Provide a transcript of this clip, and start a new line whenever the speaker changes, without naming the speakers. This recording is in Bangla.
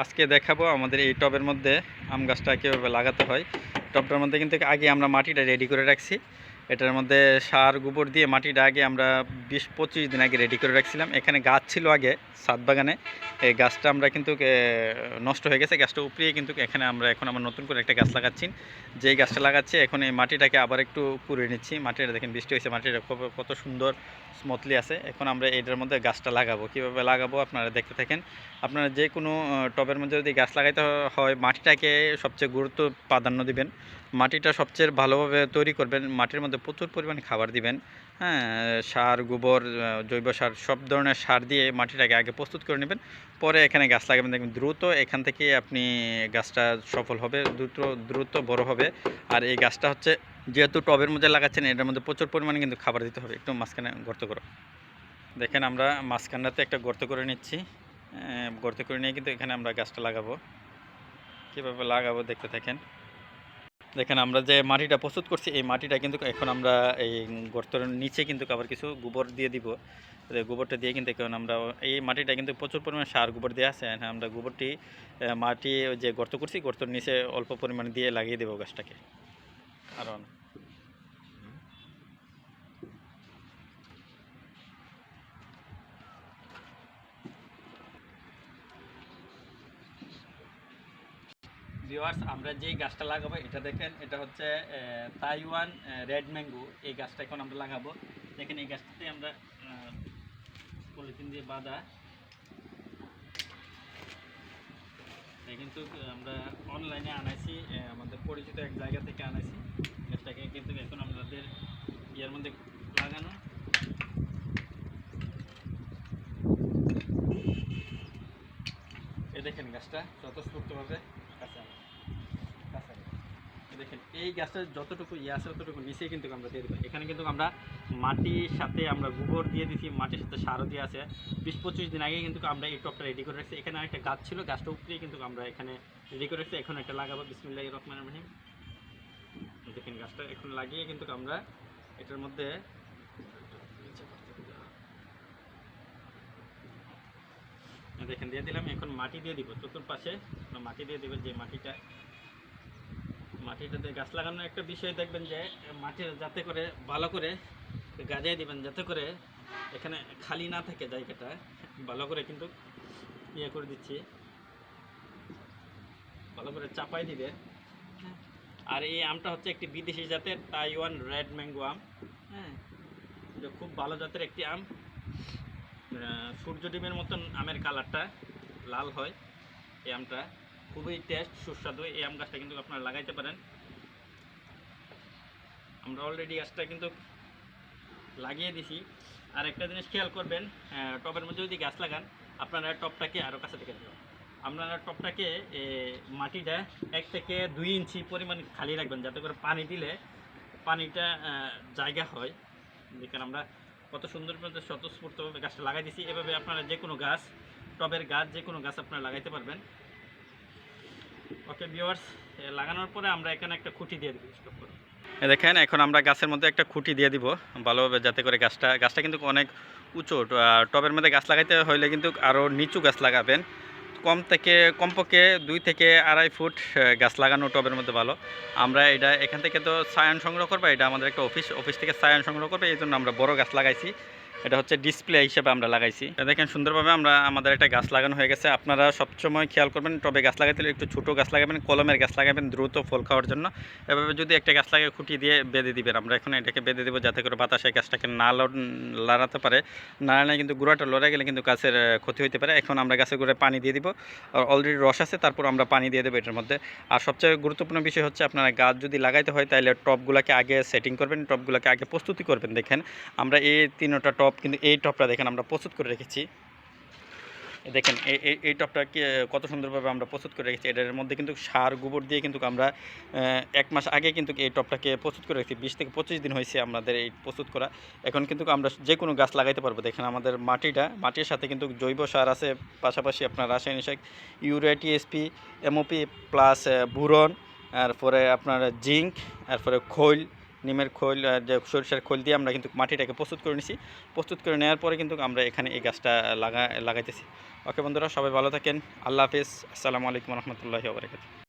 আজকে দেখাবো আমাদের এই টবের মধ্যে আম গাছটা কীভাবে লাগাতে হয়। টবটার মধ্যে কিন্তু আগে আমরা মাটিটা রেডি করে রাখছি। এটার মধ্যে সার গোবর দিয়ে মাটিটা আগে আমরা বিশ পঁচিশ দিন আগে রেডি করে রাখছিলাম। এখানে গাছ ছিল আগে সাত বাগানে। এই গাছটা আমরা কিন্তু নষ্ট হয়ে গেছে। গাছটা উপরিয়ে কিন্তু এখানে আমরা এখন আমরা নতুন করে একটা গাছ লাগাচ্ছি। যেই গাছটা লাগাচ্ছি, এখন এই মাটিটাকে আবার একটু কুড়িয়ে নিচ্ছি। মাটিটা দেখেন, বৃষ্টি হয়েছে, মাটিটা কত সুন্দর স্মুথলি আছে। এখন আমরা এটার মধ্যে গাছটা লাগাবো। কীভাবে লাগাবো আপনারা দেখতে থাকেন। আপনারা যে কোনো টবের মধ্যে যদি গাছ লাগাইতে হয়, মাটিটাকে সবচেয়ে গুরুত্ব প্রাধান্য দিবেন। মাটিটা সবচেয়ে ভালোভাবে তৈরি করবেন। মাটির মধ্যে প্রচুর পরিমাণে খাবার দিবেন। হ্যাঁ সার গোবর জৈব সার, সব ধরনের সার দিয়ে মাটিটাকে আগে প্রস্তুত করে নেবেন। পরে এখানে গাছ লাগাবেন। দেখবেন দ্রুত এখান থেকে আপনি গাছটা সফল হবে, দ্রুত দ্রুত বড় হবে। আর এই গাছটা হচ্ছে যেহেতু টবের মধ্যে লাগাচ্ছেন, এটার মধ্যে প্রচুর পরিমাণে কিন্তু খাবার দিতে হবে। একটু মাঝখানে গর্ত করো। দেখেন আমরা মাঝখানটাতে একটা গর্ত করে নিচ্ছি। গর্ত করে নিয়ে কিন্তু এখানে আমরা গাছটা লাগাবো। কীভাবে লাগাবো দেখতে থাকেন। দেখেন, আমরা যে মাটিটা প্রস্তুত করছি, এই মাটিটা কিন্তু এখন আমরা এই গর্তের নিচে কিন্তু আবার কিছু গোবর দিয়ে দিব। গোবরটা দিয়ে কিন্তু এখন আমরা এই মাটিটা কিন্তু প্রচুর পরিমাণে সার গোবর দিয়ে আছে। আমরা গোবরটি মাটি যে গর্ত করছি, গর্তর নিচে অল্প পরিমাণে দিয়ে লাগিয়ে দেবো গাছটাকে। আরও ভিউয়ার্স আমরা যেই গাছটা লাগাবো, এটা দেখেন, এটা হচ্ছে তাইওয়ান রেড ম্যাঙ্গো এই গাছটা এখন আমরা লাগাবো। দেখেন, এই গাছটাতে আমরা পলিথিন দিয়ে বাঁধা। কিন্তু আমরা অনলাইনে আনাইছি আমাদের পরিচিত এক জায়গা থেকে আনাইছি। গাছটাকে কিন্তু এখন আমাদের ইয়ার মধ্যে লাগানো। এই দেখেন গাছটা স্বতঃস্ফূর্তভাবে কাছে আনো। দেখেন, এই গাছটা যতটুকু ইয়ে আছে, ততটুকু নিচেই কিন্তু আমরা দিয়ে দেবো। এখানে কিন্তু আমরা মাটির সাথে আমরা গোবর দিয়ে দিছি, মাটির সাথে সারও দিয়ে আছে। বিশ পঁচিশ দিন আগে কিন্তু আমরা এই টপটা রেডি করে রাখছি। এখানে একটা গাছ ছিল, গাছটা উপরে কিন্তু আমরা এখানে রেডি করে রাখছি। এখন একটা লাগাবো। বিসমিল্লাহ রহমান রহিম। দেখেন গাছটা এখন লাগিয়ে কিন্তু আমরা এটার মধ্যে দেখেন, দিয়ে দিলাম। এখন মাটি দিয়ে দিব। চতুর্পাশে মাটি দিয়ে দেবেন যে মাটিটা মাটিটাতে গাছ লাগানোর একটা বিষয় দেখবেন যে, মাটি যাতে করে ভালো করে গাজিয়ে দিবেন, যাতে করে এখানে খালি না থাকে জায়গাটা, ভালো করে কিন্তু ইয়ে করে দিচ্ছি। ভালো করে চাপাই দিবে। আর এই আমটা হচ্ছে একটি বিদেশি জাতের তাইওয়ান রেড ম্যাঙ্গো আম। হ্যাঁ খুব ভালো জাতের একটি আম। সূর্য ডিমের মতন আমের কালারটা লাল হয় এই আমটা। খুবই টেস্ট সুস্বাদু। এই আম গাছটা কিন্তু আপনারা লাগাইতে পারেন। আমরা অলরেডি গাছটা কিন্তু লাগিয়ে দিছি। আর একটা জিনিস খেয়াল করবেন টবের মধ্যে যদি গাছ লাগান আপনারা টবটাকে আরও কাছে থেকে দেবেন আপনারা টবটাকে এ, মাটিটা এক থেকে দুই ইঞ্চি পরিমাণ খালি রাখবেন যাতে করে পানি দিলে পানিটা জায়গা হয়। দেখেন আমরা কত সুন্দর পর্যন্ত স্বতঃস্ফূর্তভাবে গাছটা লাগাই দিছি। এভাবে আপনারা যে কোনো গাছ টবের গাছ যে কোনো গাছ আপনারা লাগাইতে পারবেন। ওকে লাগানোর পরে আমরা এখানে একটা খুঁটি দিয়ে স্টপ করে। দেখেন, এখন আমরা গাছের মধ্যে একটা খুঁটি দিয়ে দিব, ভালোভাবে যাতে করে গাছটা গাছটা কিন্তু অনেক উঁচু টবের মধ্যে গাছ লাগাইতে হইলে কিন্তু আরও নিচু গাছ লাগাবেন। কম থেকে, কমপক্ষে দুই থেকে আড়াই ফুট গাছ লাগানো টবের মধ্যে ভালো। আমরা এটা এখান থেকে তো সায়ন সংগ্রহ করব, এটা আমাদের একটা অফিস অফিস থেকে সায়ন সংগ্রহ করবে, এই জন্য আমরা বড় গাছ লাগাইছি। এটা হচ্ছে ডিসপ্লে হিসেবে আমরা লাগাইছি। দেখেন সুন্দরভাবে আমরা, আমাদের একটা গাছ লাগানো হয়ে গেছে। আপনারা সবসময় খেয়াল করবেন, টবে গাছ লাগাইতে হলে একটু ছোটো গাছ লাগাবেন, কলমের গাছ লাগাবেন দ্রুত ফল খাওয়ার জন্য। এভাবে যদি একটা গাছ লাগিয়ে খুঁটি দিয়ে বেঁধে দিবেন, আমরা এখন এটাকে বেঁধে দেবো যাতে করে বাতাসে গাছটাকে না লড়াতে পারে। নাড়ালে কিন্তু গুঁড়াটা লড়ে গেলে কিন্তু গাছের ক্ষতি হতে পারে। এখন আমরা গাছের গুঁড়ে পানি দিয়ে দিব। আর অলরেডি রস আছে, তারপর আমরা পানি দিয়ে দেবো এটার মধ্যে। আর সবচেয়ে গুরুত্বপূর্ণ বিষয় হচ্ছে, আপনারা গাছ যদি লাগাইতে হয়, তাহলে টপগুলোকে আগে সেটিং করবেন টপগুলোকে আগে প্রস্তুতি করবেন। দেখেন, আমরা এই তিনটা টপ কিন্তু এই টপটা দেখেন আমরা প্রস্তুত করে রেখেছি। দেখেন, এই, এই- এই টপটা কত সুন্দরভাবে আমরা প্রস্তুত করে রেখেছি। এটার মধ্যে কিন্তু সার, গোবর দিয়ে কিন্তু আমরা এক মাস আগে কিন্তু এই টপটাকে প্রস্তুত করে রেখেছি। বিশ থেকে পঁচিশ দিন হয়েছে আমাদের এই প্রস্তুত করা। এখন কিন্তু আমরা যে কোনো গাছ লাগাইতে পারব। দেখেন আমাদের মাটিটা, মাটির সাথে কিন্তু জৈব সার আছে। পাশাপাশি আপনার রাসায়নিক সার, urea TSP MOP plus boron তারপরে আপনার জিঙ্ক তারপরে খৈল নিমের খোল যে সরিষার খোল দিয়ে আমরা কিন্তু মাটিটাকে প্রস্তুত করে নিছি। প্রস্তুত করে নেওয়ার পরে কিন্তু আমরা এখানে এই গাছটা লাগা, লাগাইতেছি। ওকে বন্ধুরা, সবাই ভালো থাকেন। আল্লাহ হাফিজ। আসসালামু আলাইকুম রহমতুল্লাহি